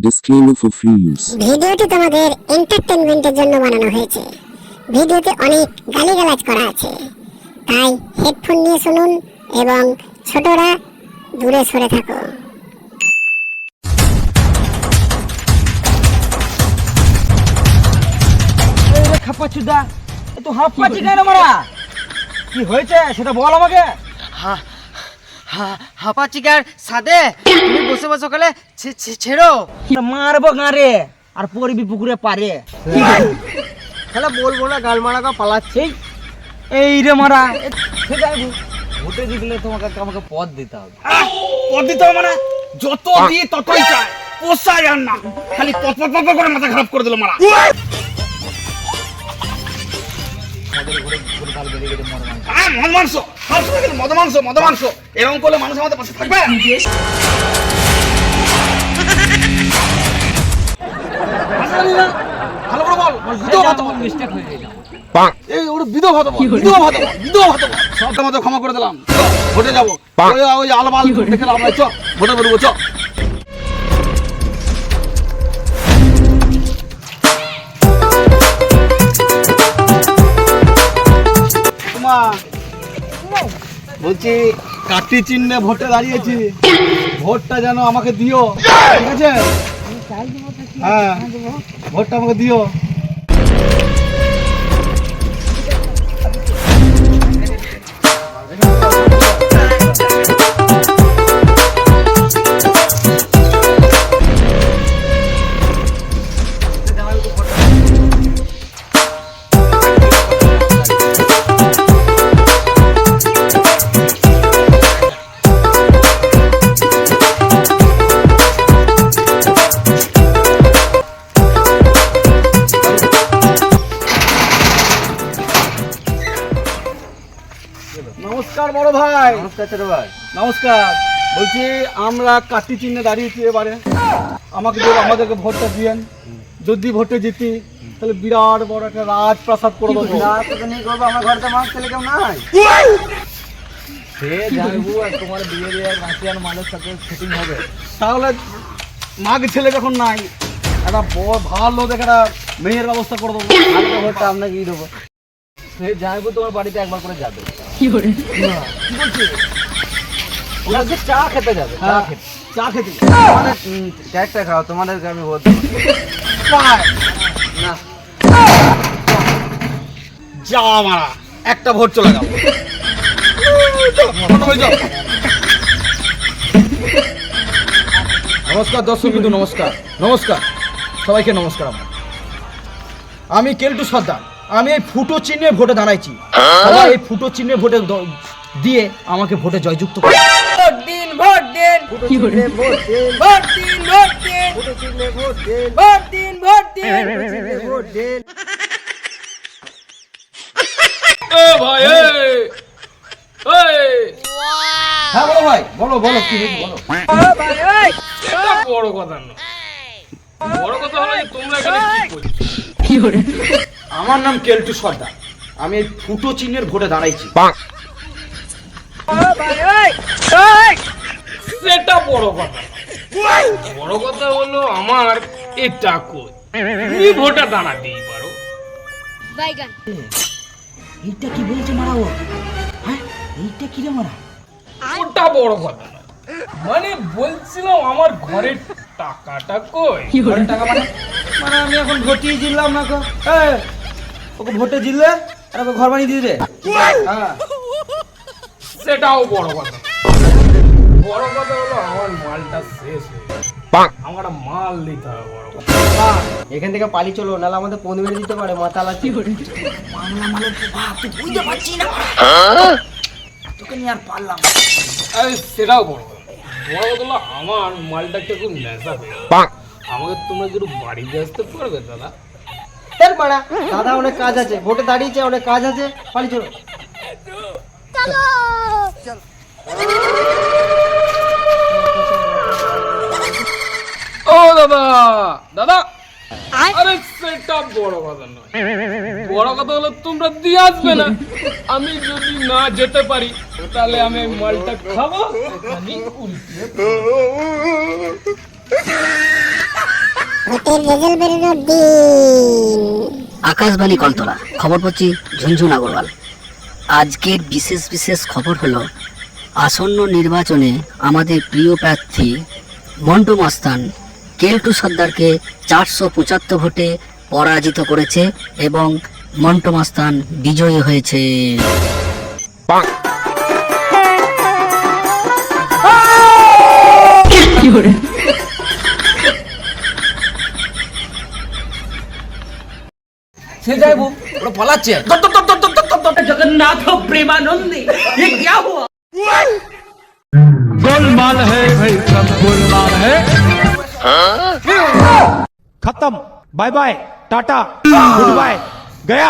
Disclaimer for free use. ভিডিওটি তোমাদের এন্টারটেনমেন্টের জন্য বানানো হয়েছে। ভিডিওতে অনেক গালিগালাজ করা আছে। তাই হেডফোন নিয়ে শুনুন এবং ছোটরা দূরে সরে থাকো। খাপ্পাচুদা তো হাপ্পাচি কেন মারা? কি হয়েছে? সেটা বল আমাকে। হা- হা- হাঁপা চিকার সাদে তুমি বসে বসে ছে- ছেড়ো। মারবো গাঁরে আর পড়বি পুকুরে পারে তাহলে বলব না গাল মারা পালাচ্ছে। এই রে মারা। সে যাইবো ভোটে জিতলে তোমাকে আমাকে পদ দিতে হবে। পদ দিতে হবে মানে যত দিয়ে ততই চায়। পোষায় আর না। খালি পথ পথ করে মাথা খারাপ করে দিল মারা। মদ মাংস। মদ মাংস মদ মাংস এরকম করলে মানুষ আমাদের পাশে থাকবে? ভালো করে বল বিধবা ভাত বল। এই ওটা বিধবা ভাত বিধবা ভাত বিধবা ভাত বল। ক্ষমা করে দিলাম। ভোটে যাব। ওই ওই আলবাল দেখে লাভ নাই চ ভোটে বেরোবো চ। বলছি, কাটি চিহ্নে ভোটে দাঁড়িয়েছি। ভোটটা যেন আমাকে দিও। ঠিক আছে? হ্যাঁ ভোটটা আমাকে দিও। নমস্কার বড় ভাই। নমস্কার ছোট ভাই। নমস্কার। বলছি আমরা কাটি চিহ্নে দাঁড়িয়েছি এবারে। আমাকে যদি আমাদেরকে ভোটটা দিয়েন যদি ভোটে জিতি তাহলে বিরাট বড় একটা রাজপ্রাসাদ করে দেবো। নিয়ে করব আমার ঘরে তো ছেলে কেউ নাই। সে যাইবো আর তোমার বিয়ে দিয়ে নাচিয়ান মালের সাথে সেটিং হবে। তাহলে মাগ ছেলে যখন নাই একটা বড় ভালো দেখে একটা মেয়ের ব্যবস্থা করে দেবো। ভোটটা আপনাকে দেবো। সে যাইবো তোমার বাড়িতে একবার করে যাবে। ওনাকে চা খেতে যাবে চা হ্যাঁ, খেতে। চা খেতে তোমাদের চারটা খাও আমি না। যা মারা একটা ভোট চলে যাও। নমস্কার দর্শক বিন্দু নমস্কার। নমস্কার। সবাইকে নমস্কার আমার। আমি কেলটু সর্দার। আমি এই ফুটো চিহ্নে ভোটে দাঁড়াইছি। এই ফুটো চিহ্নে ভোটে দ- দিয়ে আমাকে ভোটে জয়যুক্ত করে। ভোট দিন ভোট দিন। ভোট দিন। ভোট দিন ভোট দিন। ভোট দিন। ভোট দিন ভোট দিন। ভোট দিন। ভোট দিন হ্যাঁ বলো ভাই বলো বলো কি হয়েছে বলো। বড় কথা না। বড় কথা হলো যে তোমরা এখানে কি করছ? আমার নাম কেলটু সর্দার। আমি এই ফুটো চিহ্নের ভোটে দাঁড়াইছি। সেটা বড় কথা। বড় কথা হলো আমার এটা কই? তুমি ভোটা দাঁড়াতেই পারো। এইটা কি বলছে মারা ও? হ্যাঁ এইটা কি রে মারা? ওটা বড় কথা মানে বলছিলাম আমার ঘরের টাকাটা কই? ঘরের টাকা মানে মানে আমি এখন ঘটিয়ে দিলাম না কো? এই, ওকে ভোটে জিতলে আর ওকে ঘর বানিয়ে দিয়ে দে। হ্যাঁ। সেটাও বড় কথা। বড় কথা হলো আমার মালটা শেষ হয়ে। আমার মাল নিতে হবে বড় কথা। এখান থেকে পালি চলো নাহলে আমাদের পৌঁছে মেরে দিতে পারে মাথা লাগছে। আরে সেটাও বড় কথা। বড় কথা হলো আমার মালটা একটু নেশা হয়ে। আমাকে তোমরা একটু বাড়িতে আসতে পারবে দাদা? এর বাড়া দাদা অনেক কাজ আছে। ভোটে দাঁড়িয়েছে অনেক কাজ আছে। পালি চলো। ও দাদা! দাদা! আরে সেটা বড় কথা নয়। বড় কথা হলো তোমরা দিয়ে আসবে না। আমি যদি না যেতে পারি তাহলে আমি মালটা খাব উল্টে ভোটের রেজাল্ট বেরোনোর দিন। আকাশবাণী কলতলা। খবর পাচ্ছি ঝুনঝুন আগরওয়াল। আজকের বিশেষ বিশেষ খবর হলো আসন্ন নির্বাচনে আমাদের প্রিয় প্রার্থী মন্টু মাস্তান কেলটু সর্দারকে চারশো পঁচাত্তর ভোটে পরাজিত করেছে এবং মন্টু মাস্তান বিজয়ী হয়েছে। সে যাইবো ওরা পালাচ্ছে खत्म bye bye tata goodbye गया